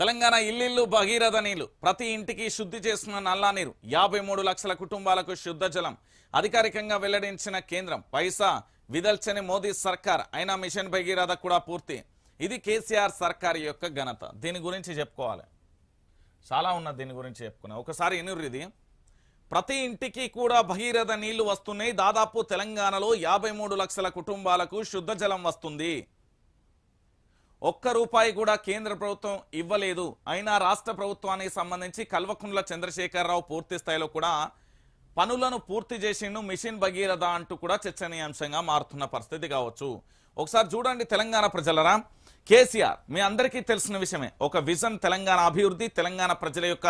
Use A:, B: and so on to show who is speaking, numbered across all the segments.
A: తెలంగాణ ఇల్లిల్లు భగీరథ నీళ్ళు. ప్రతి ఇంటికి శుద్ధి చేస్తున్న నల్లా నీరు. యాభై మూడు లక్షల కుటుంబాలకు శుద్ధ జలం. అధికారికంగా వెల్లడించిన కేంద్రం పైసా విదల్చని మోదీ సర్కార్. అయినా మిషన్ భగీరథ కూడా పూర్తి. ఇది కేసీఆర్ సర్కార్ యొక్క ఘనత. దీని గురించి చెప్పుకోవాలి. చాలా ఉన్నది దీని గురించి చెప్పుకున్నా. ఒకసారి ఎనుర్రు ఇది. ప్రతి ఇంటికి కూడా భగీరథ నీళ్ళు వస్తున్నాయి. దాదాపు తెలంగాణలో యాభై మూడు లక్షల కుటుంబాలకు శుద్ధ జలం వస్తుంది. ఒక్క రూపాయి కూడా కేంద్ర ప్రభుత్వం ఇవ్వలేదు. అయినా రాష్ట్ర ప్రభుత్వానికి సంబంధించి కల్వకుంట్ల చంద్రశేఖరరావు పూర్తి స్థాయిలో కూడా పనులను పూర్తి చేసిండు మిషన్ భగీరథ అంటూ కూడా చర్చనీయాంశంగా మారుతున్న పరిస్థితి కావచ్చు. ఒకసారి చూడండి తెలంగాణ ప్రజలరా. కేసీఆర్ మీ అందరికీ తెలిసిన విషయమే. ఒక విజన్ తెలంగాణ అభివృద్ధి తెలంగాణ ప్రజల యొక్క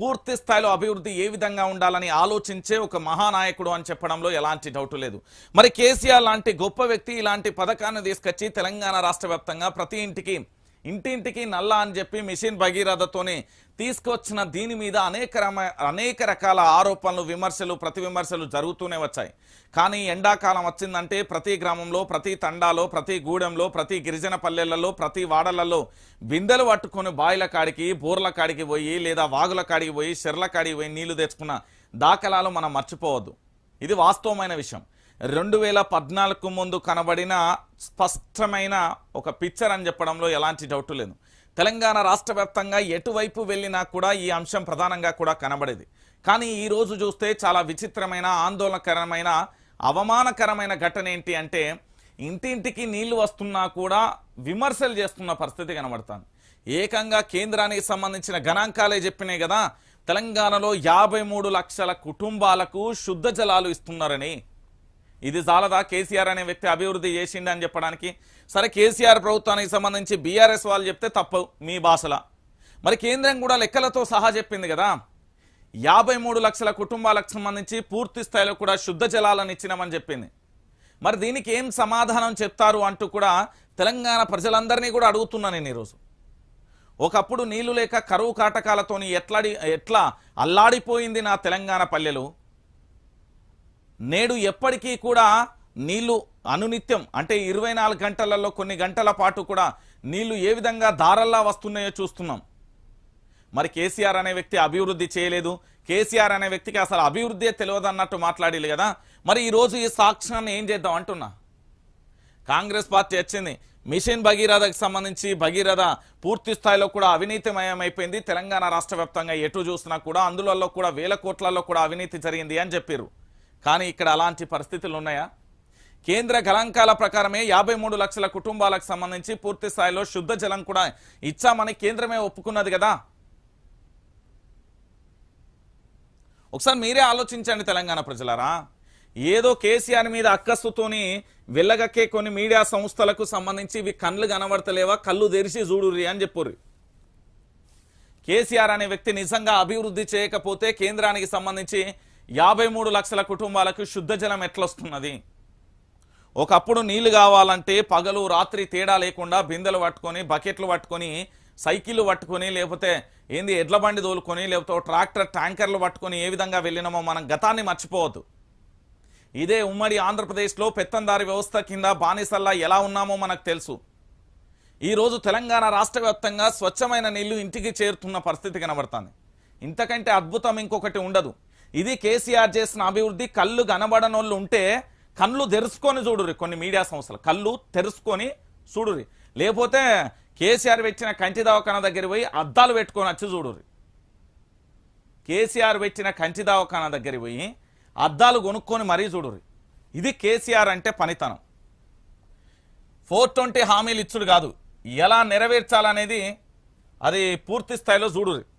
A: పూర్తి స్థాయిలో అభివృద్ధి ఏ విధంగా ఉండాలని ఆలోచించే ఒక మహానాయకుడు అని చెప్పడంలో ఎలాంటి డౌట్ లేదు. మరి కేసీఆర్ లాంటి గొప్ప వ్యక్తి ఇలాంటి పథకాన్ని తీసుకొచ్చి తెలంగాణ రాష్ట్ర వ్యాప్తంగా ప్రతి ఇంటికి ఇంటింటికి నల్ల అని చెప్పి మిషన్ భగీరథతోనే తీసుకొచ్చిన దీని మీద అనేక అనేక రకాల ఆరోపణలు విమర్శలు ప్రతి విమర్శలు జరుగుతూనే వచ్చాయి. కానీ ఎండాకాలం వచ్చిందంటే ప్రతి గ్రామంలో ప్రతి తండాలో ప్రతి గూడెంలో ప్రతి గిరిజన పల్లెలలో ప్రతి వాడలలో బిందెలు పట్టుకొని బాయిల కాడికి బోర్ల కాడికి పోయి లేదా వాగుల కాడికి పోయి చెర్ల కాడికి పోయి నీళ్ళు తెచ్చుకున్న దాఖలాలు మనం మర్చిపోవద్దు. ఇది వాస్తవమైన విషయం. రెండు వేల పద్నాలుగు ముందు కనబడిన స్పష్టమైన ఒక పిక్చర్ అని చెప్పడంలో ఎలాంటి డౌట్ లేదు. తెలంగాణ రాష్ట్ర వ్యాప్తంగా ఎటువైపు వెళ్ళినా కూడా ఈ అంశం ప్రధానంగా కూడా కనబడేది. కానీ ఈ రోజు చూస్తే చాలా విచిత్రమైన ఆందోళనకరమైన అవమానకరమైన ఘటన ఏంటి అంటే ఇంటింటికి నీళ్ళు వస్తున్నా కూడా విమర్శలు చేస్తున్న పరిస్థితి కనబడుతుంది. ఏకంగా కేంద్రానికి సంబంధించిన గణాంకాలే చెప్పినాయి కదా తెలంగాణలో యాభై మూడు లక్షల కుటుంబాలకు శుద్ధ జలాలు ఇస్తున్నారని. ఇది చాలదా కేసీఆర్ అనే వ్యక్తి అభివృద్ధి చేసిండని అని చెప్పడానికి. సరే కేసీఆర్ ప్రభుత్వానికి సంబంధించి బీఆర్ఎస్ వాళ్ళు చెప్తే తప్పు మీ భాషల మరి కేంద్రం కూడా లెక్కలతో సహా చెప్పింది కదా. యాభై మూడు లక్షల కుటుంబాలకు సంబంధించి పూర్తి స్థాయిలో కూడా శుద్ధ జలాలను ఇచ్చినామని చెప్పింది. మరి దీనికి ఏం సమాధానం చెప్తారు అంటూ కూడా తెలంగాణ ప్రజలందరినీ కూడా అడుగుతున్నా నేను ఈరోజు. ఒకప్పుడు నీళ్ళు లేక కరువు కాటకాలతోని ఎట్లాడి ఎట్లా అల్లాడిపోయింది నా తెలంగాణ పల్లెలు. నేడు ఎప్పటికీ కూడా నీళ్ళు అనునిత్యం. అంటే ఇరవై నాలుగు గంటలలో కొన్ని గంటల పాటు కూడా నీళ్ళు ఏ విధంగా దారల్లా వస్తున్నాయో చూస్తున్నాం. మరి కేసీఆర్ అనే వ్యక్తి అభివృద్ధి చేయలేదు. కేసీఆర్ అనే వ్యక్తికి అసలు అభివృద్ధి తెలియదు అన్నట్టు మాట్లాడేది కదా. మరి ఈ రోజు ఈ సాక్ష్యాన్ని ఏం చేద్దాం అంటున్నా? కాంగ్రెస్ పార్టీ వచ్చింది. మిషన్ భగీరథకు సంబంధించి భగీరథ పూర్తి స్థాయిలో కూడా అవినీతిమయమైపోయింది. తెలంగాణ రాష్ట్ర వ్యాప్తంగా ఎటు చూసినా కూడా అందులో కూడా వేల కోట్లలో కూడా అవినీతి జరిగింది అని చెప్పారు కానీ ఇక్కడ అలాంటి పరిస్థితులు ఉన్నాయా? కేంద్ర గణాంకాల ప్రకారమే యాభై మూడు లక్షల కుటుంబాలకు సంబంధించి పూర్తి స్థాయిలో శుద్ధ జలం కూడా ఇచ్చామని కేంద్రమే ఒప్పుకున్నది కదా? ఒకసారి మీరే ఆలోచించండి తెలంగాణ ప్రజలారా. ఏదో కేసీఆర్ మీద అక్కస్సుతోని వెళ్ళగక్కే కొన్ని మీడియా సంస్థలకు సంబంధించి ఇవి కళ్ళు కనబడతలేవా కళ్ళు తెరిచి చూడుర్రి అని చెప్పుర్రి. కేసీఆర్ అనే వ్యక్తి నిజంగా అభివృద్ధి చేయకపోతే కేంద్రానికి సంబంధించి యాభై మూడు లక్షల కుటుంబాలకు శుద్ధ జలం ఎట్లొస్తున్నది? ఒకప్పుడు నీళ్ళు కావాలంటే పగలు రాత్రి తేడా లేకుండా బిందెలు పట్టుకొని బకెట్లు పట్టుకొని సైకిళ్ళు పట్టుకొని లేకపోతే ఏంది ఎడ్ల బండి తోలుకొని లేకపోతే ట్రాక్టర్ ట్యాంకర్లు పట్టుకొని ఏ విధంగా వెళ్ళినామో మనం గతాన్ని మర్చిపోవద్దు. ఇదే ఉమ్మడి ఆంధ్రప్రదేశ్లో పెత్తందారి వ్యవస్థ కింద బానిసల్లా ఎలా ఉన్నామో మనకు తెలుసు. ఈరోజు తెలంగాణ రాష్ట్ర స్వచ్ఛమైన నీళ్ళు ఇంటికి చేరుతున్న పరిస్థితి కనబడుతుంది. ఇంతకంటే అద్భుతం ఇంకొకటి ఉండదు. ఇది కేసీఆర్ చేసిన అభివృద్ధి కళ్ళు కనబడనోళ్ళు ఉంటే కళ్ళు తెరుచుకొని చూడురి కొన్ని మీడియా సంస్థలు. కళ్ళు తెరుచుకొని చూడురి లేకపోతే కేసీఆర్ పెట్టిన కంచి దవాఖాన దగ్గర పోయి అద్దాలు పెట్టుకొని వచ్చి చూడురి కేసీఆర్ పెట్టిన కంచి దవాఖాన దగ్గర పోయి అద్దాలు కొనుక్కొని మరీ చూడురి ఇది కేసీఆర్ అంటే పనితనం. ఫోర్ ట్వంటీ హామీలు ఇచ్చుడు కాదు. ఎలా నెరవేర్చాలనేది అది పూర్తి స్థాయిలో చూడురి